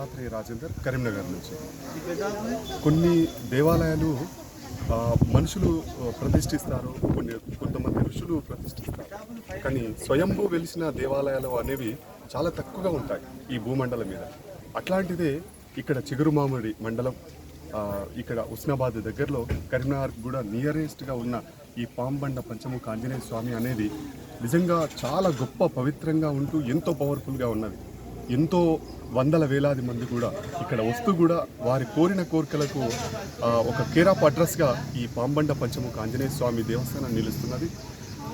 రాత్రి రాజేందర్ కరీంనగర్ నుంచి. కొన్ని దేవాలయాలు మనుషులు ప్రతిష్ఠిస్తారు కొన్ని కొంతమంది ఋషులు ప్రతిష్ఠిస్తారు. కానీ స్వయంభూ వెలిసిన దేవాలయాలు అనేవి చాలా తక్కువగా ఉంటాయి ఈ భూమండలం మీద. అట్లాంటిదే ఇక్కడ చిగురుమామిడి మండలం ఇక్కడ ఉస్నాబాద్ దగ్గరలో కరీంనగర్ కూడా నియరెస్ట్గా ఉన్న ఈ పాంబండ పంచముఖ ఆంజనేయ స్వామి అనేది నిజంగా చాలా గొప్ప పవిత్రంగా ఉంటూ ఎంతో పవర్ఫుల్గా ఉన్నది. ఎంతో వందల వేలాది మంది కూడా ఇక్కడ వస్తూ కూడా వారి కోరిన కోరికలకు ఒక కేరాప్ అడ్రస్గా ఈ పాంబండ పంచముఖ ఆంజనేయ స్వామి దేవస్థానం నిలుస్తున్నది.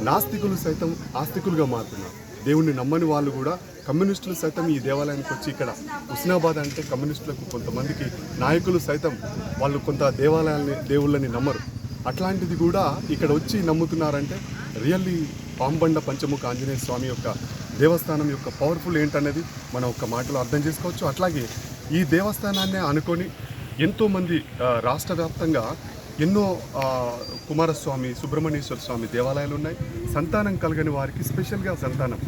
నాస్తికులు సైతం ఆస్తికులుగా మారుతున్నారు. దేవుణ్ణి నమ్మని వాళ్ళు కూడా కమ్యూనిస్టులు సైతం ఈ దేవాలయానికి వచ్చి ఇక్కడ హుస్నాబాద్ అంటే కమ్యూనిస్టులకు కొంతమందికి నాయకులు సైతం వాళ్ళు కొంత దేవాలయాల్ని దేవుళ్ళని నమ్మరు. అట్లాంటిది కూడా ఇక్కడ వచ్చి నమ్ముతున్నారంటే రియల్లీ పాంబండ పంచముఖ ఆంజనేయ స్వామి యొక్క దేవస్థానం యొక్క పవర్ఫుల్ ఏంటనేది మనం ఒక మాటలో అర్థం చేసుకోవచ్చు. అట్లాగే ఈ దేవస్థానాన్నే అనుకొని ఎంతోమంది రాష్ట్ర వ్యాప్తంగా ఎన్నో కుమారస్వామి సుబ్రహ్మణ్యేశ్వర స్వామి దేవాలయాలు ఉన్నాయి సంతానం కలగని వారికి స్పెషల్గా సంతానం.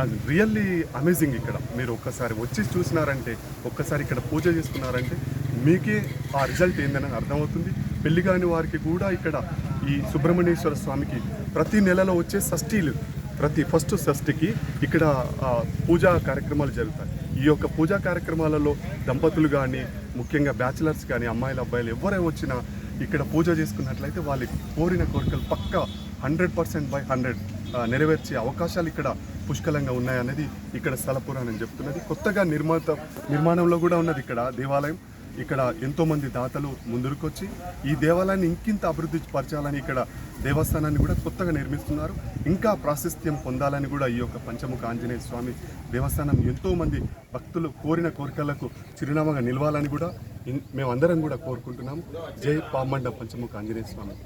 అది రియల్లీ అమేజింగ్ ఇక్కడ. మీరు ఒక్కసారి వచ్చి చూసినారంటే ఒక్కసారి ఇక్కడ పూజ చేసుకున్నారంటే మీకే ఆ రిజల్ట్ ఏందని అర్థమవుతుంది. పెళ్ళి కాని వారికి కూడా ఇక్కడ ఈ సుబ్రహ్మణ్యేశ్వర స్వామికి ప్రతి నెలలో వచ్చే షష్ఠీలు ప్రతి ఫస్ట్ షష్ఠికి ఇక్కడ పూజా కార్యక్రమాలు జరుగుతాయి. ఈ యొక్క పూజా కార్యక్రమాలలో దంపతులు కానీ ముఖ్యంగా బ్యాచిలర్స్ కానీ అమ్మాయిలు అబ్బాయిలు ఎవరే వచ్చినా ఇక్కడ పూజ చేసుకున్నట్లయితే వాళ్ళ కోరిన కోరికలు పక్క హండ్రెడ్ పర్సెంట్ బై హండ్రెడ్ నెరవేర్చే అవకాశాలు ఇక్కడ పుష్కలంగా ఉన్నాయనేది ఇక్కడ స్థల పురాణం చెప్తున్నది. కొత్తగా నిర్మాత నిర్మాణంలో కూడా ఉన్నది ఇక్కడ దేవాలయం. ఇక్కడ ఎంతోమంది దాతలు ముందుకొచ్చి ఈ దేవాలయాన్ని ఇంకింత అభివృద్ధి పరచాలని ఇక్కడ దేవస్థానాన్ని కూడా కొత్తగా నిర్మిస్తున్నారు. ఇంకా ప్రాశస్త్యం పొందాలని కూడా ఈ యొక్క పంచముఖ ఆంజనేయ స్వామి దేవస్థానం ఎంతోమంది భక్తులు కోరిన కోరికలకు చిరునామాగా నిలవాలని కూడా మేమందరం కూడా కోరుకుంటున్నాము. జై పామండ పంచముఖ ఆంజనేయ స్వామి.